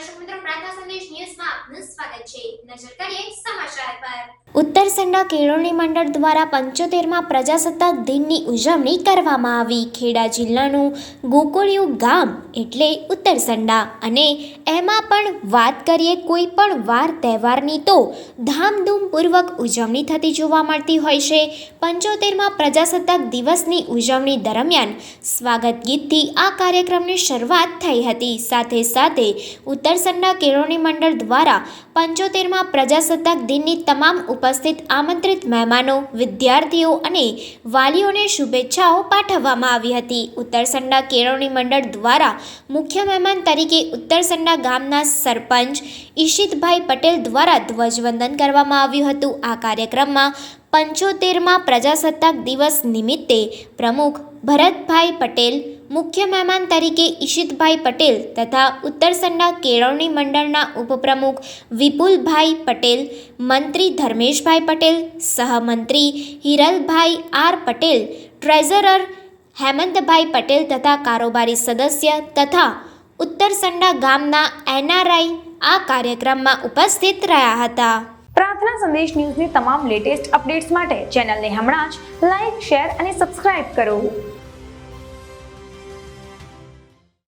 દર્શક મિત્રો પ્રાર્થના સંદેશ ન્યૂઝમાં આપનું સ્વાગત છે. નજર કરીએ સમાચાર પર. ઉત્તર સંડા કેળવણી મંડળ દ્વારા પંચોતેરમાં પ્રજાસત્તાક દિનની ઉજવણી કરવામાં આવી. ખેડા જિલ્લાનું ગોકુળિયું ગામ એટલે ઉત્તર સંડા. અને એમાં પણ વાત કરીએ કોઈ પણ વાર તહેવારની તો ધામધૂમપૂર્વક ઉજવણી થતી જોવા મળતી હોય છે. પંચોતેરમાં પ્રજાસત્તાક દિવસની ઉજવણી દરમિયાન સ્વાગત ગીતથી આ કાર્યક્રમની શરૂઆત થઈ હતી. સાથે સાથે ઉત્તર સંડા કેળવણી મંડળ દ્વારા પંચોતેરમાં પ્રજાસત્તાક દિનની તમામ ઉપસ્થિત આમંત્રિત મહેમાનો, વિદ્યાર્થીઓ અને વાલીઓને શુભેચ્છાઓ પાઠવવામાં આવી હતી. ઉત્તરસંડા કેળવણી મંડળ દ્વારા મુખ્ય મહેમાન તરીકે ઉત્તરસંડા ગામના સરપંચ ઈશિતભાઈ પટેલ દ્વારા ધ્વજવંદન કરવામાં આવ્યું હતું. આ કાર્યક્રમમાં પંચોતેરમાં પ્રજાસત્તાક દિવસ નિમિત્તે પ્રમુખ ભરતભાઈ પટેલ મુખ્ય મહેમાન તરીકે ઈશિતભાઈ પટેલ તથા ઉત્તરસંડા કેળવણી મંડળના ઉપપ્રમુખ વિપુલભાઈ પટેલ, મંત્રી ધર્મેશભાઈ પટેલ, સહમંત્રી હિરલભાઈ આર પટેલ, ટ્રેઝરર હેમંતભાઈ પટેલ તથા કારોબારી સદસ્ય તથા ઉત્તરસંડા ગામના એનઆરઆઈ આ કાર્યક્રમમાં ઉપસ્થિત રહ્યા હતા. પ્રાર્થના સંદેશ ન્યૂઝની તમામ લેટેસ્ટ અપડેટ્સ માટે ચેનલને હમણાં જ લાઇક શેર અને સબસ્ક્રાઇબ કરો.